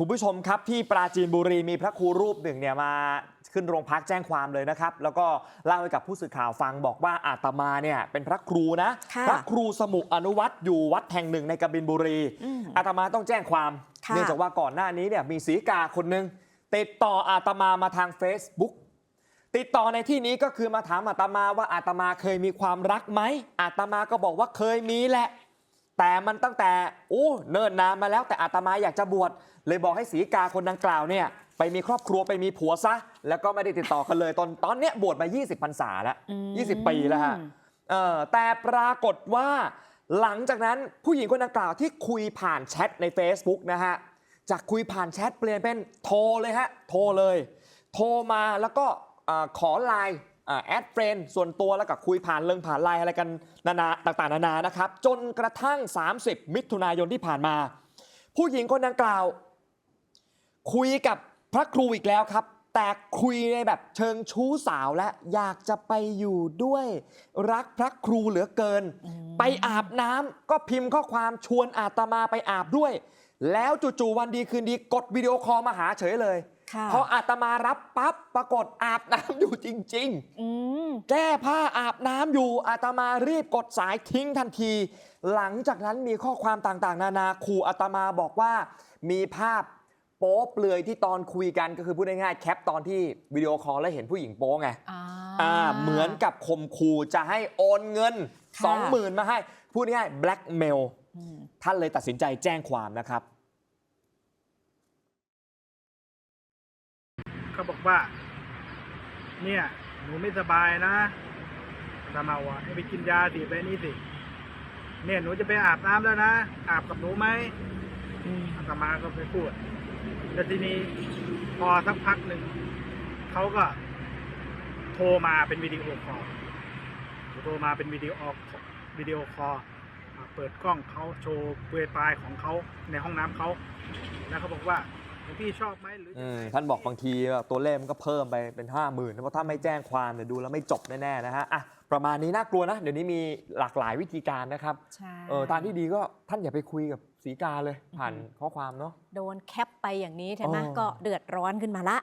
คุณผู้ชมครับที่ปราจีนบุรีมีพระครูรูปหนึ่งเนี่ยมาขึ้นโรงพักแจ้งความเลยนะครับ แล้วก็เล่าให้กับผู้สื่อข่าวฟังบอกว่าอาตมาเนี่ยเป็นพระครูนะค่ะพระครูสมุอนุวัตรอยู่วัดแห่งหนึ่งในกบินบุรีอืมอาตมาต้องแจ้งความค่ะเนื่องจากว่าก่อนหน้านี้เนี่ยมีศรีกาคนหนึ่งติดต่ออาตมามาทาง Facebook ติดต่อในที่นี้ก็คือมาถามอาตมาว่าอาตมาเคยมีความรักไหมอาตมาก็บอกว่าเคยมีแหละ แต่มันตั้งแต่โอ้เนิ่นนานมาแล้วแต่อาตมาอยากจะบวชเลยบอกให้สีกาคนดังกล่าวเนี่ยไปมีครอบครัวไปมีผัวซะ แล้วก็ไม่ได้ติดต่อกันเลยตอนตอนเนี้ยบวชมา 20พรรษาแล้ว20 ปีแล้วฮะเออแต่ปรากฏว่า หลังจากนั้นผู้หญิงคนดังกล่าวที่คุยผ่านแชทใน Facebook นะฮะจากคุยผ่านแชทเปลี่ยนเป็นโทรเลยฮะโทรเลย โทรมาแล้วก็อขอไลน์ แอดเฟรนส่วนตัวแล้วก็คุยผ่านเรื่องผ่านไลน์อะไรกันนานาต่างๆ นานานะครับ จนกระทั่ง 30 มิถุนายนที่ผ่านมา ผู้หญิงคนดังกล่าว คุยกับพระครูอีกแล้วครับ แต่คุยในแบบเชิงชู้สาวและอยากจะไปอยู่ด้วยรักพระครูเหลือเกิน ไปอาบน้ำก็พิมพ์ข้อความชวนอาตมาไปอาบด้วย แล้วจู่ๆวันดีคืนดีกดวิดีโอคอลมาหาเฉยเลยค่ะ พออาตมารับปั๊บปรากฏอาบน้ำอยู่จริง ๆ อืม แก้ผ้าอาบน้ำอยู่อาตมารีบกดสายทิ้งทันที หลังจากนั้นมีข้อความต่างๆ นานาขู่อาตมาบอกว่า มีภาพโป๊เปลือยที่ตอนคุยกันก็คือพูดง่ายๆแคปตอนที่วิดีโอคอลแล้วเห็นผู้หญิงโป๊ไงอ่า อ่าเหมือนกับข่มขู่จะให้โอนเงิน ค่ะ 20,000 มาให้ พูดง่ายๆ blackmail อืม ท่านเลยตัดสินใจแจ้งความนะครับ เขาบอกว่า เนี่ย หนูไม่สบายนะอาตมาว่าให้ไปกินยาสิไปนี่สิ เนี่ยหนูจะไปอาบน้ำแล้วนะ อาบกับหนูไหมอืมอาตมาก็ไปพูด แล้วทีนี้พอสักพักหนึ่ง เขาก็ โทรมาเป็นวิดีโอคอลโทรมาเป็นวิดีโอวิดีโอคอลอ่าเปิดกล้องเขาโชว์เปลือยปลายของเขาในห้องน้ำเขา แล้วเขาบอกว่าหลวง พี่ชอบไหมหรืออืมท่านบอกบางทีตัวเลขมันก็เพิ่มไปเป็น5 0,000เพราะถ้าไม่แจ้งความเนี่ยดูแล้วไม่จบแน่ๆนะฮะอะประมาณนี้น่ากลัวนะ เดี๋ยวนี้มีหลากหลายวิธีการนะครับใช่เออทางที่ดีก็ท่านอย่าไปคุยกับสีกาเลยผ่านอือฮึข้อความเนาะโดนแคปไปอย่างนี้ใช่ไหมอ๋อก็เดือดร้อนขึ้นมาละ